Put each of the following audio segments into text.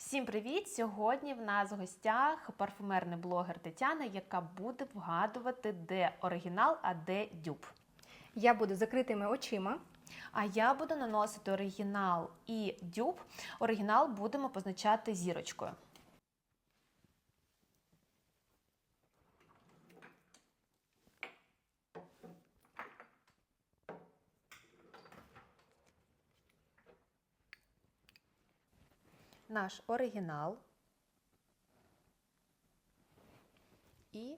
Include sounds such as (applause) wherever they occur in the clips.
Всім привіт! Сьогодні в нас в гостях парфумерний блогер Тетяна, яка буде вгадувати, де оригінал, а де дюб. Я буду закритими очима. А я буду наносити оригінал і дюб. Оригінал будемо позначати зірочкою. Наш оригінал і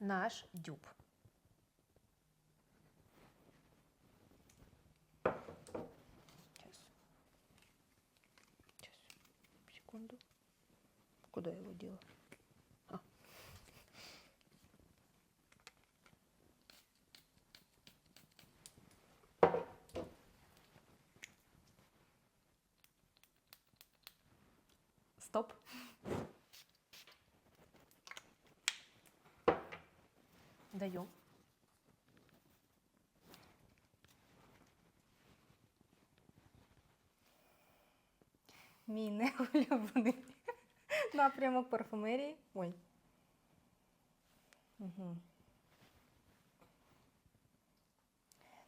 наш дюб. Куда я его дела? А. Стоп. Даю. Мій неулюблений (laughs) напрямок парфумерії. Ой. Угу.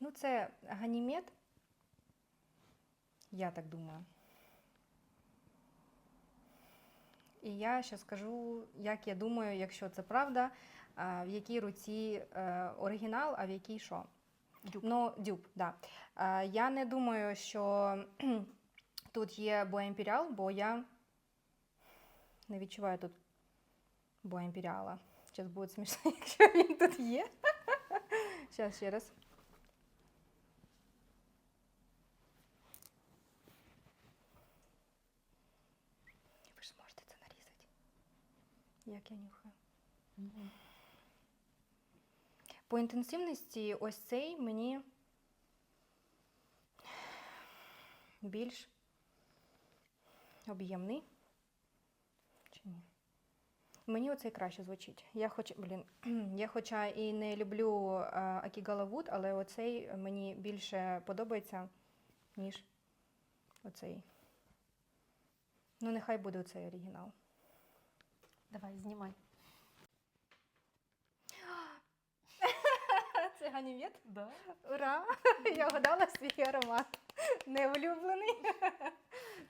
Ну, це ганімед. Я так думаю. І я ще скажу, як я думаю, якщо це правда, в якій руці е, оригінал, а в якій що. Дюб. Ну, дюб, да. Е, Я не думаю, що (clears throat) тут є Боімперіал, бо я не відчуваю тут Боімперіала. Зараз буде смішно, (laughs) якщо він тут є. (laughs) Зараз ще раз. Ви ж зможете це нарізати. Як я нюхаю. По інтенсивності ось цей мені більш об'ємний. Чи ні? Мені оцей краще звучить. Я хоч, блін, (clears throat) я хоча і не люблю Акігала Вуд, але оцей мені більше подобається, ніж оцей. Ну, нехай буде оцей оригінал. Давай, знімай. Це? Да. Ура! Я вгадала свій аромат. Неулюблений. (laughs)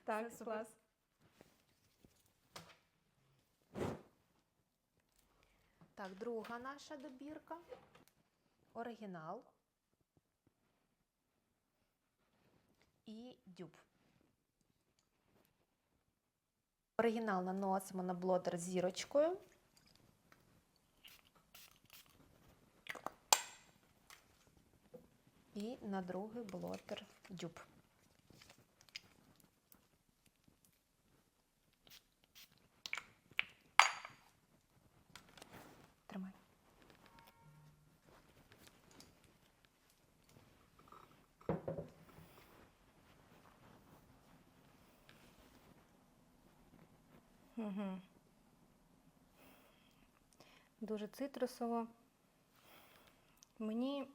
Так, супер. клас. Так, друга наша добірка. Оригінал. І дюб. Оригінал наносимо на блотер зірочкою. І на другий блотер дюб. Тримай. Угу. Дуже цитрусово. Мені,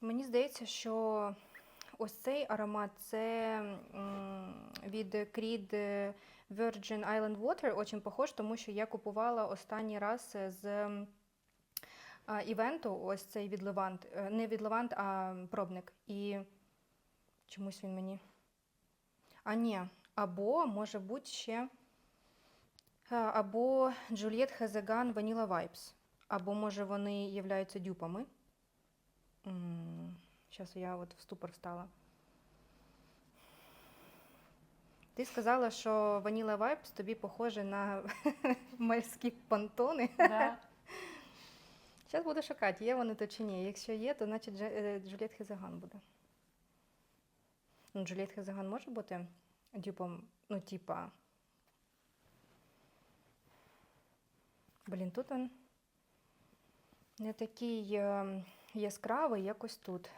мені здається, що ось цей аромат це від Creed Virgin Island Water, очень похож, тому що я купувала останній раз з івенту, ось цей від Левант. Не від Левант, а пробник. І чомусь він мені. А ні, або може бути ще. Або Джульєт Хезеган Vanilla Vibes. Або, може, вони являються дюпами. Зараз я от в ступор встала. Ти сказала, що Vanilla Vibes тобі похоже на (laughs) морські понтони. Да. (laughs) Зараз буду шукати, є вони то чи ні. Якщо є, то значить е, Хезеган буде. Ну, Джульєт Хезеган може бути дюпом, ну, типа. Блін, тут він не такий е, яскравий, якось тут.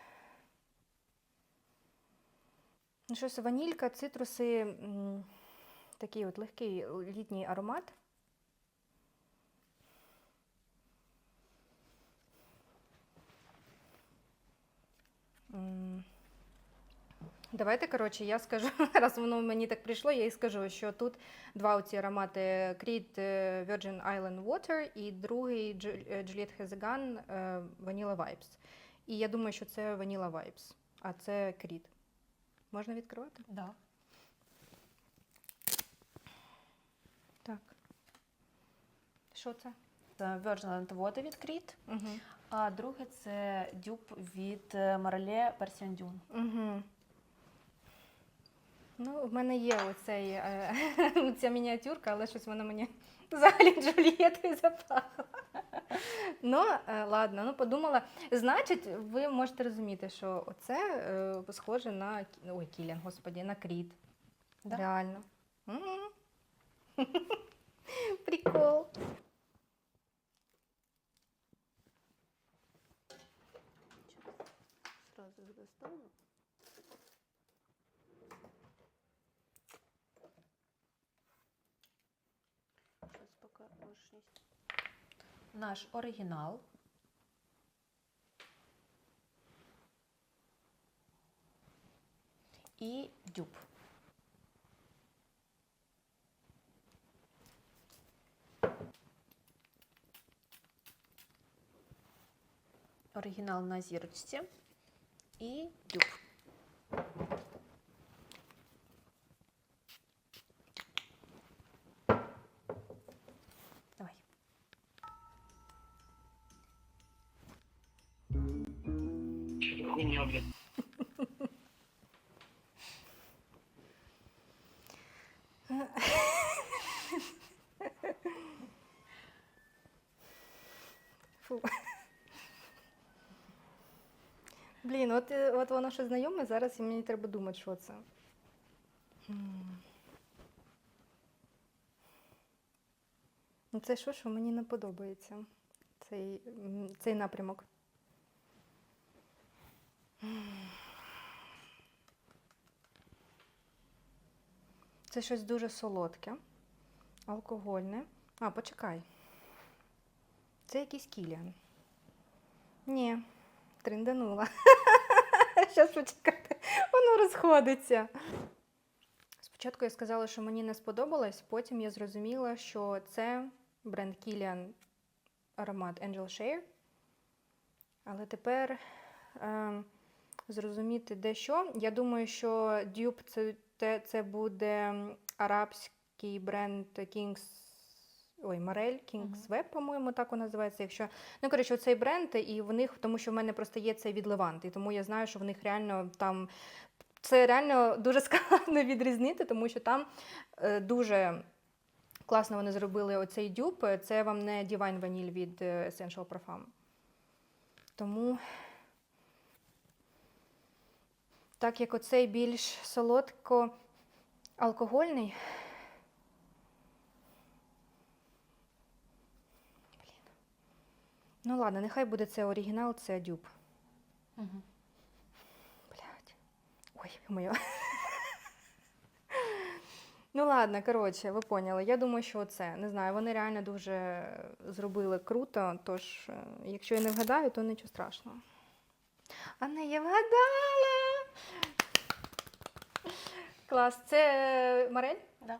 Ну, щось ванілька, цитруси, такий от легкий літній аромат. Давайте, коротше, я скажу, (laughs) раз воно мені так прийшло, я і скажу, що тут два оці аромати Creed е, Virgin Island Water і другий е, Hezegan е, Vanilla Vibes. І я думаю, що це Vanilla Vibes, а це Creed. Можна відкривати? Да. Так. Що це? Це Virgin Island Water від Creed, Угу. а друге це дюб від Марале Persian Dune. Угу. Ну, в мене є оцей, е, (laughs) ця мініатюрка, але щось вона мені (laughs) взагалі Джульєтою запахла. Ну, е, ладно, ну подумала. Значить, ви можете розуміти, що оце е, схоже на Кі- ой, Кіліан, господі, на Кріт. Да? Реально. (laughs) Прикол. Сразу достану. Наш оригінал. І дюб. Оригінал на зірочці і дюб. Хуйня, блядь. Фу. Блін, от, е, от воно щось знайоме, зараз і мені треба думати, що це. Ну, це що, що мені не подобається, цей, цей напрямок. Це щось дуже солодке, алкогольне. А, почекай. Це якийсь кіліан. Ні, тринданула. (laughs) Щас почекайте, воно розходиться. Спочатку я сказала, що мені не сподобалось, потім я зрозуміла, що це бренд Kilian аромат Angel Share. Але тепер е, зрозуміти дещо. Я думаю, що Dupe це, це буде арабський бренд Kings Ой, Марель, Kings Web, по-моєму, так воно називається. Якщо ну коротше, оцей бренд, і в них, тому що в мене просто є цей від Левант, і тому я знаю, що в них реально там це реально дуже складно (laughs) відрізнити, тому що там е, дуже класно вони зробили оцей дюб. Це вам не Divine Vanille від е, Essential Parfum. Тому, так як оцей більш солодко алкогольний. Ну ладно, нехай буде це оригінал, це дюб. Угу. Блядь. Ой, моя. Ну ладно, коротше, ви поняли. Я думаю, що це. Не знаю, вони реально дуже зробили круто. Тож, е, якщо я не вгадаю, то нічого страшного. А не я вгадала. Клас. Це е, Марель? Да.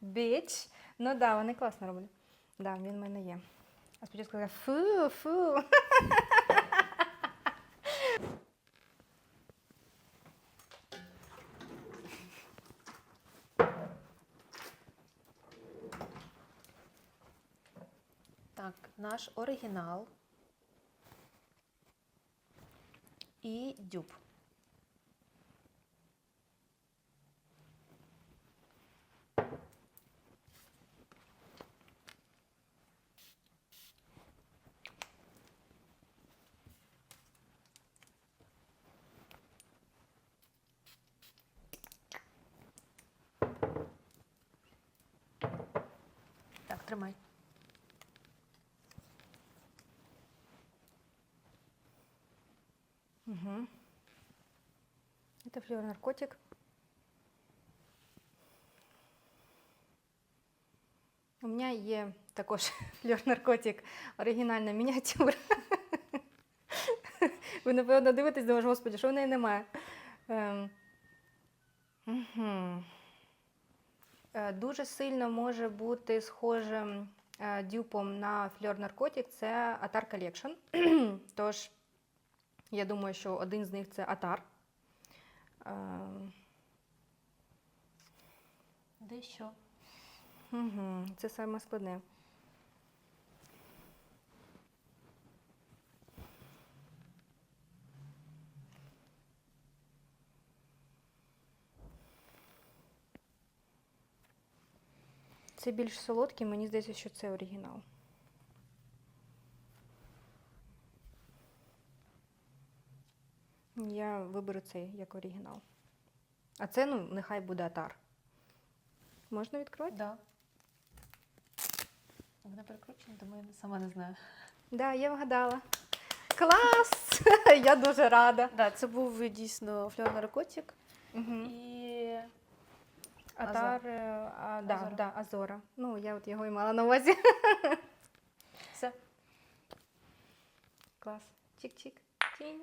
Біч. Ну так, да, вони класно роблять. Да, він в мене є. А спочатку сказала фу, фу. Так, наш оригінал і дюб. Так, тримай. Угу. Это флюор наркотик. У мене є також (laughs) флюор наркотик, оригінальна мініатюра. (laughs) Ви, напевно, дивитесь, думаєш, господи, що в неї немає. Ем. Мгм. Е, Дуже сильно може бути схожим е, дюпом на фльор наркотик це Atar Collection. (clears throat) Тож, я думаю, що один з них це Atar. Ем, Дещо. Угу, це саме складне. Це більш солодкий, мені здається, що це оригінал. Я виберу цей як оригінал. А це, ну, нехай буде атар. Можна відкривати? Да. Вона перекручена, тому я сама не знаю. Да, я вгадала. Клас! (laughs) я дуже рада. Да, це був дійсно фльор наркотик Угу. і Атар, е, а, да, Азора. Да, Азора. Ну, я от його і мала на увазі. (laughs) все. Клас. Чик-чик. Тінь.